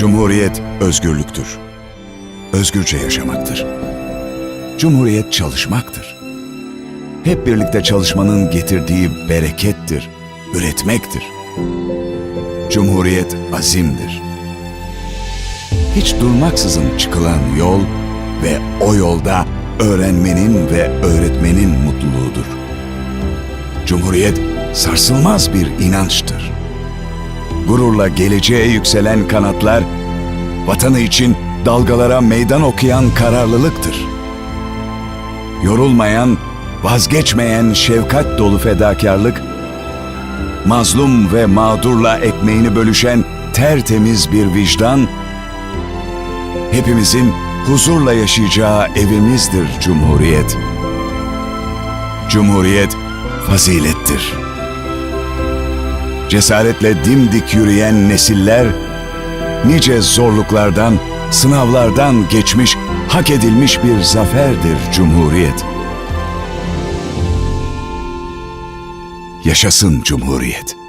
Cumhuriyet özgürlüktür. Özgürce yaşamaktır. Cumhuriyet çalışmaktır. Hep birlikte çalışmanın getirdiği berekettir, üretmektir. Cumhuriyet azimdir. Hiç durmaksızın çıkılan yol ve o yolda öğrenmenin ve öğretmenin mutluluğudur. Cumhuriyet sarsılmaz bir inançtır. Gururla geleceğe yükselen kanatlar, vatanı için dalgalara meydan okuyan kararlılıktır. Yorulmayan, vazgeçmeyen şefkat dolu fedakarlık, mazlum ve mağdurla ekmeğini bölüşen tertemiz bir vicdan, hepimizin huzurla yaşayacağı evimizdir Cumhuriyet. Cumhuriyet fazilettir. Cesaretle dimdik yürüyen nesiller, nice zorluklardan, sınavlardan geçmiş, hak edilmiş bir zaferdir Cumhuriyet. Yaşasın Cumhuriyet.